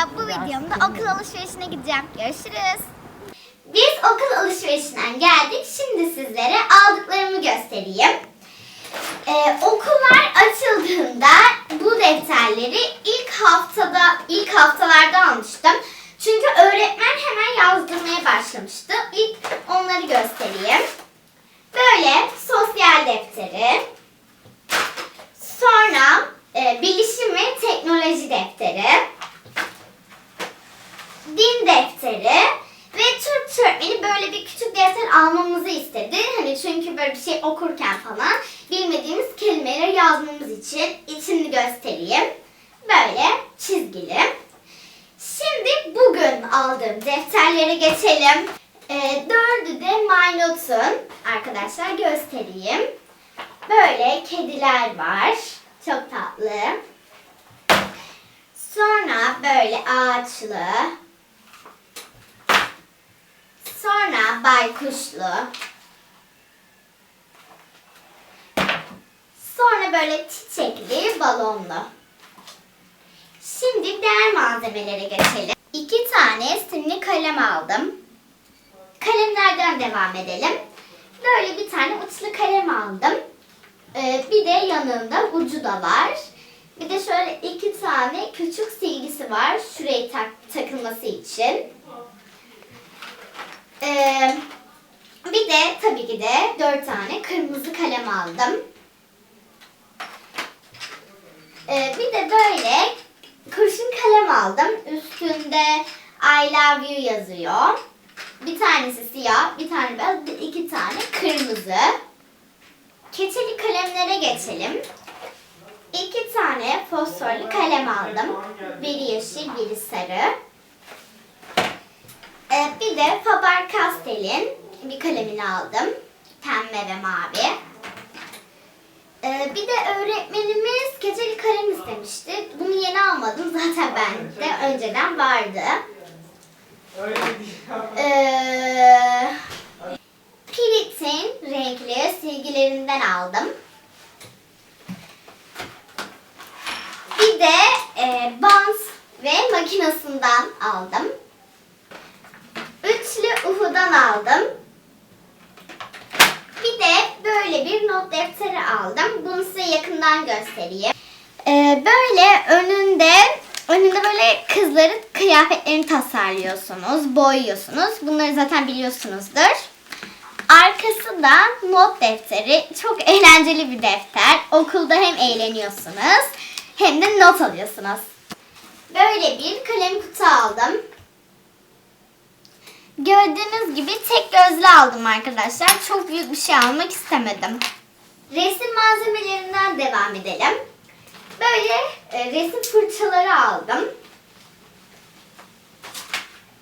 Merhaba, bu videomda okul alışverişine gideceğim. Görüşürüz. Biz okul alışverişinden geldik. Şimdi sizlere aldıklarımı göstereyim. Ee, okullar açıldığında bu defterleri ilk haftada, ilk haftalarda almıştım. Çünkü öğretmen hemen yazdırmaya başlamıştı. İlk onları göstereyim. Böyle sosyal defteri, Sonra e, bilişim ve teknoloji defteri, din defteri ve Türk öğretmeni böyle bir küçük defter almamızı istedi. Hani çünkü böyle bir şey okurken falan bilmediğimiz kelimeleri yazmamız için içini göstereyim. Böyle çizgili. Şimdi bugün aldığım defterlere geçelim. E, dördü de MyNote'un. Arkadaşlar göstereyim. Böyle kediler var. Çok tatlı. Sonra böyle ağaçlı. Sonra baykuşlu. Böyle çiçekli, balonlu. Şimdi diğer malzemelere geçelim. İki tane simli kalem aldım. Kalemlerden devam edelim. Böyle bir tane uçlu kalem aldım. Ee, bir de yanında ucu da var. Bir de şöyle iki tane küçük silgisi var. Şuraya tak, takılması için. Ee, bir de tabii ki de dört tane kırmızı kalem aldım. Ee, bir de böyle kurşun kalem aldım. Üstünde I love you yazıyor. Bir tanesi siyah, bir tane beyaz, iki tane kırmızı. Keçeli kalemlere geçelim. İki tane fosforlu kalem aldım. Biri yeşil, biri sarı. Ee, bir de Faber-Castell'in bir kalemini aldım. Pembe ve mavi. Ee, bir de öğretmenimiz keçeli kalem istemişti. Bunu yeni almadım. Zaten bende önceden vardı. Değil. Ee, Pirit'in renkli silgilerinden aldım. Bir de e, bant ve makinesinden aldım. Üçlü Uhu'dan aldım. Bir de böyle bir not defteri aldım. Bunu size yakından göstereyim. Ee, böyle önünde önünde böyle kızların kıyafetlerini tasarlıyorsunuz, boyuyorsunuz. Bunları zaten biliyorsunuzdur. Arkası da not defteri. Çok eğlenceli bir defter. Okulda hem eğleniyorsunuz hem de not alıyorsunuz. Böyle bir kalem kutu aldım. Gördüğünüz gibi tek gözlü aldım arkadaşlar. Çok büyük bir şey almak istemedim. Resim malzemelerinden devam edelim. Böyle e, resim fırçaları aldım.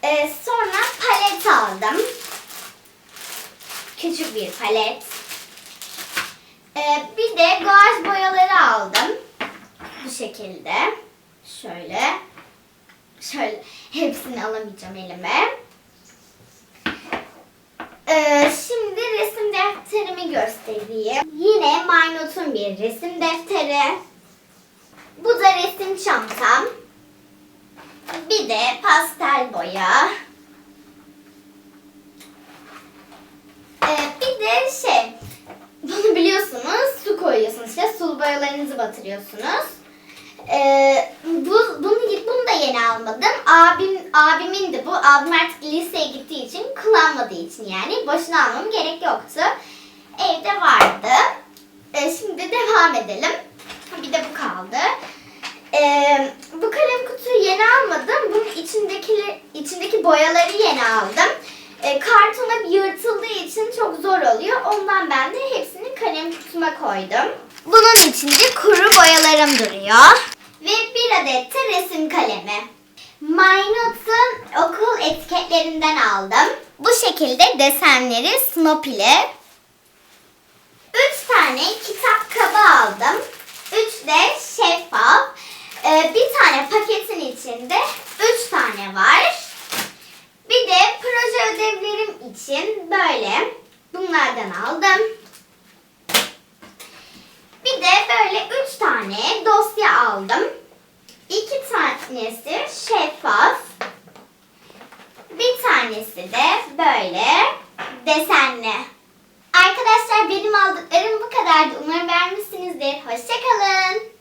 E, sonra palet aldım. Küçük bir palet. E, bir de guaj boyaları aldım. Bu şekilde. Şöyle. Şöyle hepsini alamayacağım elime. Ee, şimdi resim defterimi göstereyim. Yine MyNote'un bir resim defteri. Bu da resim çantam. Bir de pastel boya. Ee, bir de şey, bunu biliyorsunuz su koyuyorsunuz işte sulu boyalarınızı batırıyorsunuz. Ee, bu, bunu, bunu da yeni almadım. Abim, abimin de bu. Abim artık liseye gittiği için kullanmadığı için yani. Boşuna almam gerek yoktu. Evde vardı. Ee, şimdi devam edelim. Bir de bu kaldı. Ee, bu kalem kutuyu yeni almadım. Bunun içindeki, içindeki boyaları yeni aldım. Ee, kartona yırtıldığı için çok zor oluyor. Ondan ben de hepsini kalem kutuma koydum. Bunun içinde kuru boyalarım duruyor. Ve bir adet de resim kalemi. MyNote'un okul etiketlerinden aldım. Bu şekilde desenleri Snop ile. Üç tane kitap kabı aldım. Üç de şeffaf. Ee, bir tane paketin içinde üç tane var. Bir de proje ödevlerim için böyle bunlardan aldım. Bir de böyle üç tane dosya aldım. İki tanesi şeffaf. tanesi de böyle desenli. Arkadaşlar benim aldıklarım bu kadardı. Umarım beğenmişsinizdir. Hoşçakalın.